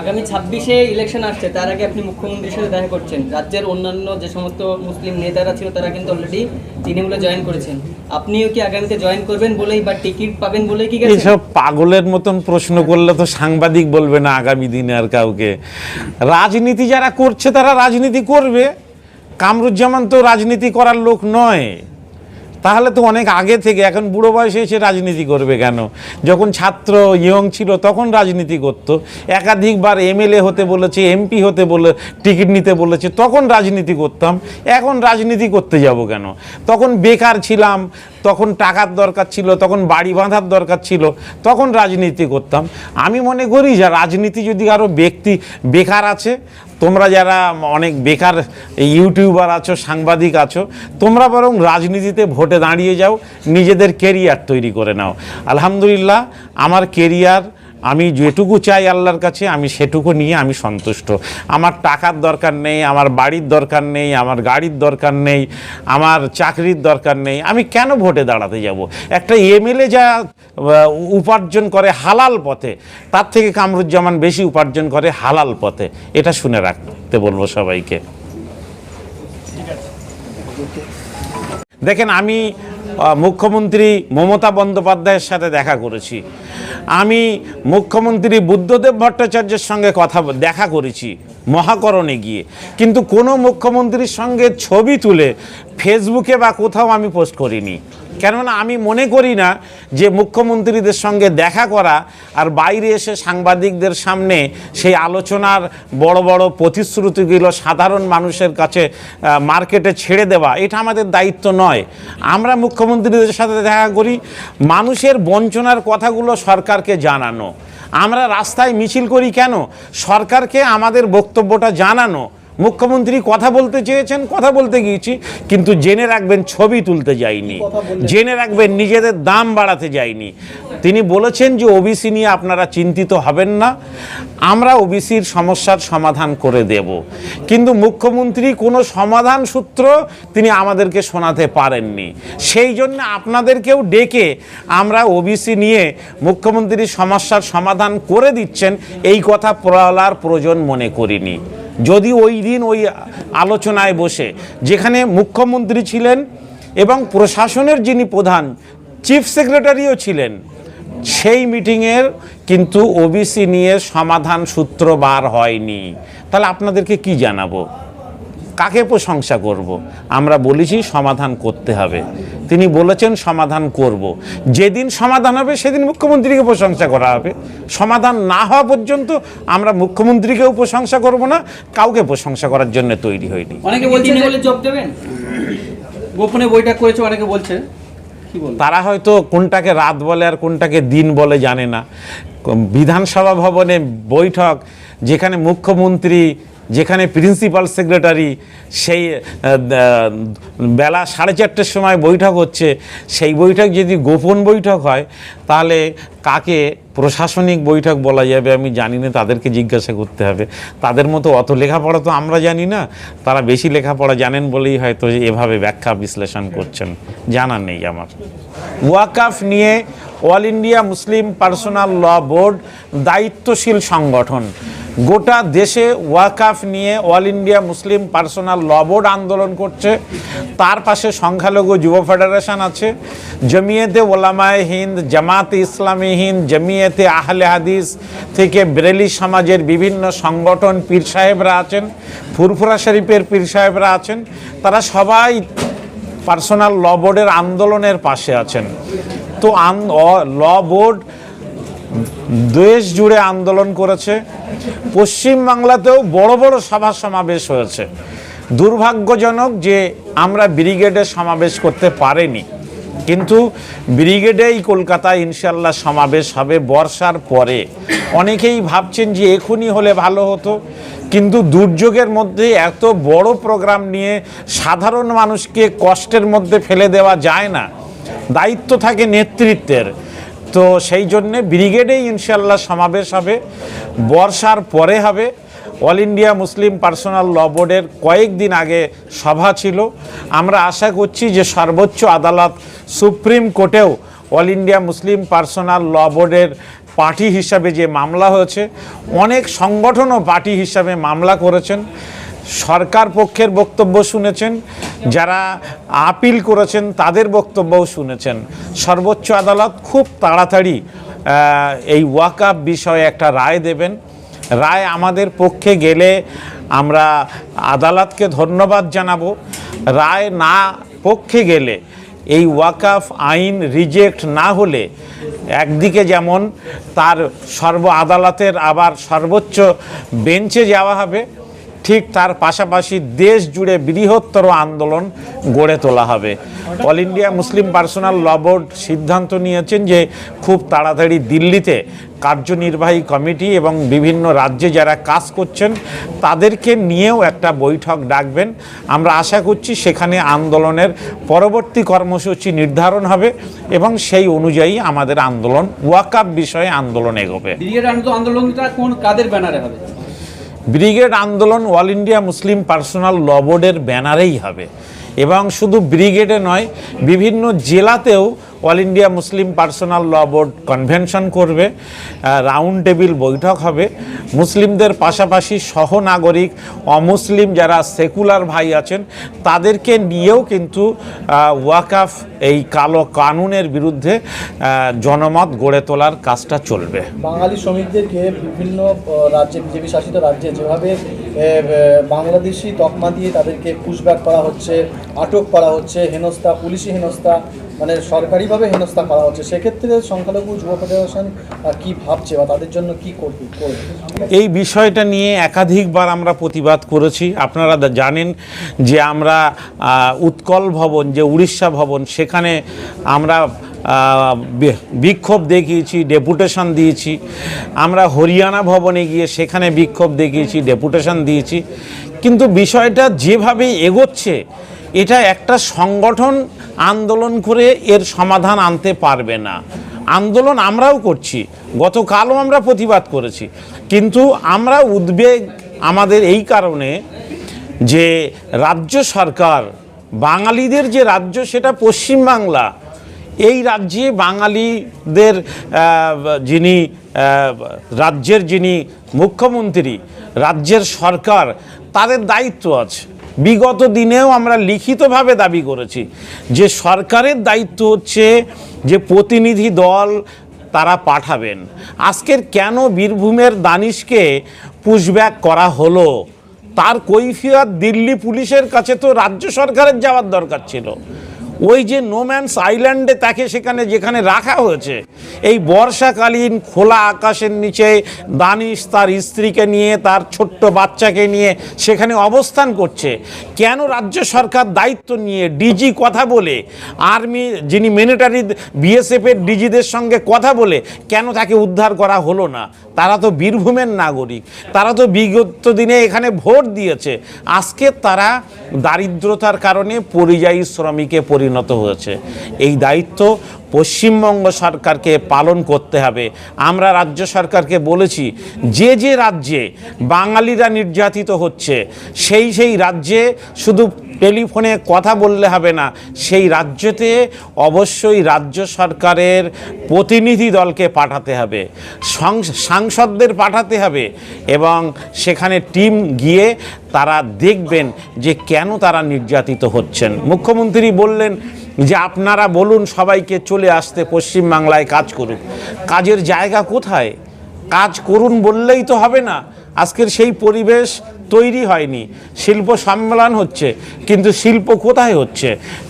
আগামী ছাব্বিশে ইলেকশন আসছে, তার আগে আপনি মুখ্যমন্ত্রীর সাথে দেখা করছেন। রাজ্যের অন্যান্য যে সমস্ত মুসলিম নেতারা ছিল, তারা কিন্তু অলরেডি তৃণমূলে জয়েন করেছেন। আপনিও কি আগামীতে জয়েন করবেন বলেই বা টিকিট পাবেন বলেই কি এইসব পাগলের মতন প্রশ্ন করলে তো সাংবাদিক বলবে না আগামী দিনে আর কাউকে। রাজনীতি যারা করছে, তারা রাজনীতি করবে। কামরুজ্জামান তো রাজনীতি করার লোক নয়। তাহলে তো অনেক আগে থেকে, এখন বুড়ো বয়সে এসে রাজনীতি করবে কেন? যখন ছাত্র ইয়ং ছিল তখন রাজনীতি করত। একাধিকবার এমএলএ হতে বলেছে, এমপি হতে বলে, টিকিট নিতে বলেছে, তখন রাজনীতি করতাম। এখন রাজনীতি করতে যাব কেন? তখন বেকার ছিলাম তখন টাকার দরকার ছিল, তখন বাড়ি বাঁধার দরকার ছিল, তখন রাজনীতি করতাম। আমি মনে করি যে রাজনীতি যদি আরও ব্যক্তি, বেকার আছে, তোমরা যারা অনেক বেকার ইউটিউবার আছো, সাংবাদিক আছো, তোমরা বরং রাজনীতিতে ভোটে দাঁড়িয়ে যাও, নিজেদের কেরিয়ার তৈরি করে নাও। আলহামদুলিল্লাহ, আমার কেরিয়ার আমি যেটুকু চাই আল্লাহর কাছে, আমি সেটুকু নিয়ে আমি সন্তুষ্ট। আমার টাকার দরকার নেই, আমার বাড়ির দরকার নেই, আমার গাড়ির দরকার নেই, আমার চাকরির দরকার নেই, আমি কেন ভোটে দাঁড়াতে যাব? একটা এমএলএ যা উপার্জন করে হালাল পথে, তার থেকে কামরুজ্জামান বেশি উপার্জন করে হালাল পথে। এটা শুনে রাখতে বলব সবাইকে। দেখেন, আমি মুখ্যমন্ত্রী মমতা বন্দ্যোপাধ্যায়ের সাথে দেখা করেছি। আমি মুখ্যমন্ত্রী বুদ্ধদেব ভট্টাচার্যের সঙ্গে কথা দেখা করেছি, মহাকরণে গিয়ে। কিন্তু কোনো মুখ্যমন্ত্রীর সঙ্গে ছবি তুলে ফেসবুকে বা কোথাও আমি পোস্ট করিনি। কেননা আমি মনে করি না যে মুখ্যমন্ত্রীদের সঙ্গে দেখা করা আর বাইরে এসে সাংবাদিকদের সামনে সেই আলোচনার বড় বড় প্রতিশ্রুতিগুলো সাধারণ মানুষের কাছে মার্কেটে ছেড়ে দেওয়া, এটা আমাদের দায়িত্ব নয়। আমরা মুখ্যমন্ত্রীদের সাথে দেখা করি, মানুষের বঞ্চনার কথাগুলো সরকারকে জানানো। আমরা রাস্তায় মিছিল করি কেন? সরকারকে আমাদের বক্তব্যটা জানানো। মুখ্যমন্ত্রী কথা বলতে চেয়েছেন কথা বলতে গিয়েছি কিন্তু জেনে রাখবেন ছবি তুলতে যাইনি। জেনে রাখবেন নিজেদের দাম বাড়াতে যায়নি তিনি বলেছেন যে ওবিসি নিয়ে আপনারা চিন্তিত হবেন না আমরা ওবিসির সমস্যার সমাধান করে দেব। কিন্তু মুখ্যমন্ত্রী কোনো সমাধান সূত্র তিনি আমাদেরকে শোনাতে পারেননি। সেই জন্য আপনাদেরকেও ডেকে আমরা ওবিসি নিয়ে মুখ্যমন্ত্রী সমস্যার সমাধান করে দিচ্ছেন এই কথা বলার প্রয়োজন মনে করিনি। যদি ওই দিন ওই আলোচনায় বসে, যেখানে মুখ্যমন্ত্রী ছিলেন এবং প্রশাসনের যিনি প্রধান, চিফ সেক্রেটারিও ছিলেন, সেই মিটিংয়ের কিন্তু ওবিসি নিয়ে সমাধান সূত্র বার হয়নি। তাহলে আপনাদেরকে কি জানাব? কাকে প্রশংসা করব। আমরা বলেছি সমাধান করতে হবে। তিনি বলেছেন সমাধান করব। যেদিন সমাধান হবে সেদিন মুখ্যমন্ত্রীকে প্রশংসা করা হবে। সমাধান না হওয়া পর্যন্ত আমরা মুখ্যমন্ত্রীকেও প্রশংসা করব না কাউকে প্রশংসা করার জন্য তৈরি হয়নি অনেকে দেবেন? গোপনে বইটা করেছে অনেকে বলছে। তারা হয়তো কোনটাকে রাত বলে আর কোনটাকে দিন বলে জানে না। বিধানসভা ভবনে বৈঠক যেখানে মুখ্যমন্ত্রী যেখানে প্রিন্সিপাল সেক্রেটারি সেই বেলা সাড়ে চারটের সময় বৈঠক হচ্ছে, সেই বৈঠক যদি গোপন বৈঠক হয়, তাহলে কাকে প্রশাসনিক বৈঠক বলা যাবে আমি জানি না, তাদেরকে জিজ্ঞাসা করতে হবে। তাদের মতো অত লেখাপড়া তো আমরা জানি না, তারা বেশি লেখাপড়া জানেন বলেই হয়তো এভাবে ব্যাখ্যা বিশ্লেষণ করছেন জানা নেই আমার। ওয়াকাফ নিয়ে All India Muslim Personal Law Board দায়িত্বশীল সংগঠন। গোটা দেশে ওয়াকাফ নিয়ে All India Muslim Personal Law Board আন্দোলন করছে। তার পাশে সংখ্যালঘু যুব ফেডারেশন আছে। জমিয়েতে ওলামায় হিন্দ, জামাতে ইসলামী হিন্দ, জমিয়েতে আহলে হাদিস থেকে বেরেলি সমাজের বিভিন্ন সংগঠন পীর সাহেবরা আছেন, ফুরফুরা শরীফের পীর সাহেবরা আছেন। তারা সবাই পার্সোনাল ল বোর্ডের আন্দোলনের পাশে আছেন। তো ল বোর্ড দেশ জুড়ে আন্দোলন করেছে। পশ্চিমবাংলাতেও বড় বড় সভা সমাবেশ হয়েছে। দুর্ভাগ্যজনক যে আমরা ব্রিগেডে সমাবেশ করতে পারিনি। কিন্তু ব্রিগেডেই কলকাতায় ইনশাল্লাহ সমাবেশ হবে বর্ষার পরে। অনেকেই ভাবছেন যে এখনই হলে ভালো হতো। কিন্তু দুর্যোগের মধ্যে এত বড় প্রোগ্রাম নিয়ে সাধারণ মানুষকে কষ্টের মধ্যে ফেলে দেওয়া যায় না। দায়িত্ব থাকে নেতৃত্বের। তো সেই জন্যে ব্রিগেডেই ইনশাল্লাহ সমাবেশ হবে। বর্ষার পরে হবে। All India Muslim Personal Law বোর্ডের কয়েকদিন আগে সভা ছিল। আমরা আশা করছি যে সর্বোচ্চ আদালত supreme কোর্টেও All India Muslim Personal Law বোর্ডের পার্টি হিসাবে যে মামলা হয়েছে, অনেক সংগঠনও পার্টি হিসাবে মামলা করেছেন। সরকার পক্ষের বক্তব্য শুনেছেন, যারা আপিল করেছেন তাদের বক্তব্যও শুনেছেন। সর্বোচ্চ আদালত খুব তাড়াতাড়ি এই ওয়াকাপ বিষয়ে একটা রায় দেবেন। রায় আমাদের পক্ষে গেলে আমরা আদালতকে ধন্যবাদ জানাব। রায় না পক্ষে গেলে এই ওয়াকাফ আইন রিজেক্ট না হলে একদিকে যেমন তার সর্ব আদালতের আবার সর্বোচ্চ বেঞ্চে যাওয়া হবে ঠিক তার পাশাপাশি দেশ জুড়ে বৃহত্তর আন্দোলন গড়ে তোলা হবে। All India Muslim Personal Law Board সিদ্ধান্ত নিয়েছেন যে খুব তাড়াতাড়ি দিল্লিতে কার্যনির্বাহী কমিটি এবং বিভিন্ন রাজ্যে যারা কাজ করছেন, তাদেরকে নিয়েও একটা বৈঠক ডাকবেন। আমরা আশা করছি সেখানে আন্দোলনের পরবর্তী কর্মসূচি নির্ধারণ হবে এবং সেই অনুযায়ী আমাদের আন্দোলন ওয়াকাপ বিষয়ে আন্দোলন এগোবে। আন্দোলনটা কোন কাদের ব্যানারে হবে? ব্রিগেড আন্দোলন All India Muslim Personal Law বোর্ডের ব্যানারেই হবে। এবং শুধু ব্রিগেডে নয়, বিভিন্ন জেলাতেও All India Muslim Personal Law Board convention করবে রাউন্ড টেবিল বৈঠক হবে। মুসলিমদের পাশাপাশি সহনাগরিক, অমুসলিম যারা সেকুলার ভাই আছেন, তাদেরকে নিয়েও কিন্তু ওয়াকাফ এই কালো কানুনের বিরুদ্ধে জনমত গড়ে তোলার কাজটা চলবে। বাঙালি শ্রমিকদেরকে বিভিন্ন রাজ্যে, বিজেপি শাসিত রাজ্যে যেভাবে বাংলাদেশি তকমা দিয়ে তাদেরকে পুশব্যাক করা হচ্ছে, আটক করা হচ্ছে, হেনস্থা, পুলিশি হেনস্থা মানে সরকারিভাবে হেনস্থা করা হচ্ছে, সেক্ষেত্রে সংখ্যালঘু যুব ফেডারেশন কি ভাবছে বা তাদের জন্য কি করবে? এই বিষয়টা নিয়ে একাধিকবার আমরা প্রতিবাদ করেছি। আপনারা জানেন যে আমরা উৎকল ভবন, যে উড়িষ্যা ভবন, সেখানে আমরা বিক্ষোভ দেখিয়েছি, ডেপুটেশন দিয়েছি। আমরা হরিয়ানা ভবনে গিয়ে সেখানে বিক্ষোভ দেখিয়েছি, ডেপুটেশন দিয়েছি। কিন্তু বিষয়টা যেভাবে এগোচ্ছে এটা একটা সংগঠন আন্দোলন করে এর সমাধান আনতে পারবে না। আন্দোলন আমরাও করছি, গতকালও আমরা প্রতিবাদ করেছি। কিন্তু আমরা উদ্বেগ আমাদের এই কারণে যে রাজ্য সরকার, বাঙালিদের যে রাজ্য সেটা পশ্চিমবাংলা এই রাজ্যে বাঙালিদের যিনি রাজ্যের যিনি মুখ্যমন্ত্রী, রাজ্যের সরকার, তাদের দায়িত্ব আছে। বিগত দিনেও আমরা লিখিতভাবে দাবি করেছি যে সরকারের দায়িত্ব হচ্ছে যে প্রতিনিধি দল তারা পাঠাবেন। আজকের কেন বীরভূমের দানিশকে পুশব্যাক করা হলো? তার কৈফিয়াত দিল্লি পুলিশের কাছে তো রাজ্য সরকারের যাওয়ার দরকার ছিল। ওই যে নোম্যান্স আইল্যান্ডে তাকে সেখানে, যেখানে রাখা হয়েছে, এই বর্ষাকালীন খোলা আকাশের নিচে দানিশ তার স্ত্রীকে নিয়ে, তার ছোট্ট বাচ্চাকে নিয়ে সেখানে অবস্থান করছে। কেন রাজ্য সরকার দায়িত্ব নিয়ে ডিজি কথা বলে, আর্মি যিনি মিলিটারি বিএসএফের ডিজিদের সঙ্গে কথা বলে, কেন তাকে উদ্ধার করা হলো না? তারা তো বীরভূমের নাগরিক, তারা তো বিগত দিনে এখানে ভোট দিয়েছে। আজকে তারা দারিদ্রতার কারণে পরিযায়ী শ্রমিকে পরিণত হয়েছে। এই দায়িত্ব পশ্চিমবঙ্গ সরকারকে পালন করতে হবে। আমরা রাজ্য সরকারকে বলেছি, যে যে রাজ্যে বাঙালিরা নির্যাতিত হচ্ছে, সেই সেই রাজ্যে শুধু টেলিফোনে কথা বললে হবে না, সেই রাজ্যতে অবশ্যই রাজ্য সরকারের প্রতিনিধি দলকে পাঠাতে হবে সাংসদদের পাঠাতে হবে এবং সেখানে টিম গিয়ে তারা দেখবেন যে কেন তারা নির্যাতিত হচ্ছেন। মুখ্যমন্ত্রী বললেন যে আপনারা বলুন সবাইকে চলে আসতে পশ্চিমবাংলায় কাজ করুক কাজের জায়গা কোথায়? কাজ করুন বললেই তো হবে না। আজকের সেই পরিবেশ তৈরি হয়নি। শিল্প সম্মেলন হচ্ছে কিন্তু শিল্প কোথায় হচ্ছে?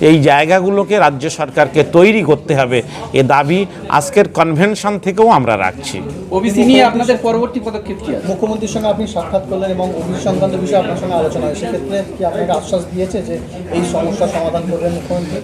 এই জায়গাগুলোকে রাজ্য সরকারকে তৈরি করতে হবে। এ দাবি আজকের কনভেনশন থেকেও আমরা রাখছি। ওবিসি নিয়ে আপনাদের পরবর্তী পদক্ষেপ কি মুখ্যমন্ত্রীর সঙ্গে আপনি সাক্ষাৎ করলেন এবং অভিযোগ সংক্রান্ত বিষয়ে আপনার সঙ্গে আলোচনা হয়। সেক্ষেত্রে কি আপনাকে আশ্বাস দিয়েছে যে এই সমস্যার সমাধান করবেন মুখ্যমন্ত্রী?